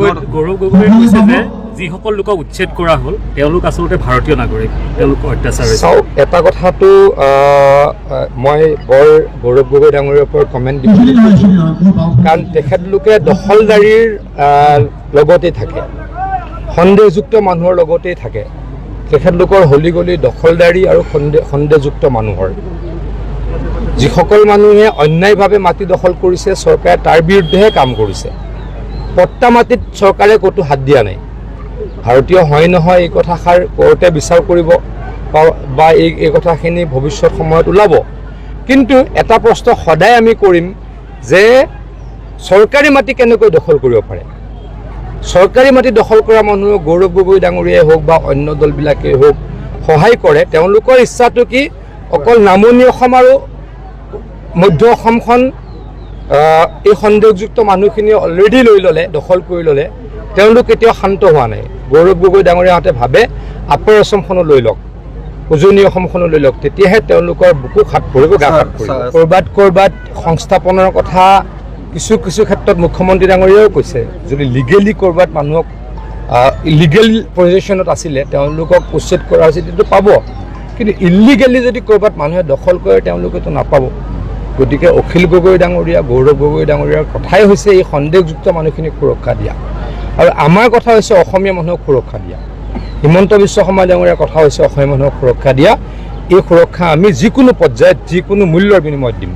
গগৈ গৌৰৱ গগৈয়ে কৈছে যে যিসকল লোকক উচ্ছেদ কৰা হ'ল তেওঁলোক আচলতে ভাৰতীয় নাগৰিক অত্যাচাৰ। চাওক এটা কথাটো মই বৰ গৌৰৱ গগৈ ডাঙৰীৰ ওপৰত কমেণ্ট দিব কাৰণ তেখেতলোকে দখলদাৰীৰ আহ, লগতে থাকে। সন্দেহযুক্ত মানুহৰ লগতেই থাকে। তেখেতলোকৰ হলি গলি দখলদাৰী আৰু সন্দেহ সন্দেহযুক্ত মানুহৰ। যিসকল মানুহে অন্যায়ভাৱে মাটি দখল কৰিছে চৰকাৰে তাৰ বিৰুদ্ধেহে কাম কৰিছে। পট্টা মাটিত চৰকাৰে ক'তো হাত দিয়া নাই। ভাৰতীয় হয় নহয় এই কথাষাৰ কোৰ্টে বিচাৰ কৰিব বা- এই এই কথাখিনি ভৱিষ্যত সময়ত ওলাব। কিন্তু এটা প্ৰশ্ন সদায় আমি কৰিম যে চৰকাৰী মাটি কেনেকৈ দখল কৰিব পাৰে? চৰকাৰী মাটি দখল কৰা মানুহক গৌৰৱ গগৈ ডাঙৰীয়াই হওক বা অন্য দলবিলাকেই হওক সহায় কৰে, তেওঁলোকৰ ইচ্ছাটো কি? অকল নামনি অসম আৰু মধ্য অসমখন এই সন্দেহযুক্ত মানুহখিনি অলৰেডি লৈ ল'লে দখল কৰি ল'লে তেওঁলোক কেতিয়াও শান্ত হোৱা নাই। গৌৰৱ গগৈ ডাঙৰীয়াহঁতে ভাবে আপাৰ অসমখনো লৈ লওক উজনি অসমখনো লৈ লওক তেতিয়াহে তেওঁলোকৰ বুকু হাত পৰিব গা হাত পৰিব ক'ৰবাত ক'ৰবাত সংস্থাপনৰ কথা কিছু কিছু ক্ষেত্ৰত মুখ্যমন্ত্ৰী ডাঙৰীয়াও কৈছে। যদি লিগেলি ক'ৰবাত মানুহক ইলিগেল পজিশ্যনত আছিলে তেওঁলোকক উচ্ছেদ কৰা হৈছে তেতিয়াতো পাব। কিন্তু ইলিগেলি যদি ক'ৰবাত মানুহে দখল কৰে তেওঁলোকেতো নাপাব। গতিকে অখিল গগৈ ডাঙৰীয়া গৌৰৱ গগৈ ডাঙৰীয়াৰ কথাই হৈছে এই সন্দেহযুক্ত মানুহখিনিক সুৰক্ষা দিয়া। আৰু আমাৰ কথা হৈছে অসমীয়া মানুহক সুৰক্ষা দিয়া। হিমন্ত বিশ্ব শৰ্মা ডাঙৰীয়াৰ কথা হৈছে অসমীয়া মানুহক সুৰক্ষা দিয়া। এই সুৰক্ষা আমি যিকোনো পৰ্যায়ত যিকোনো মূল্যৰ বিনিময়ত দিম।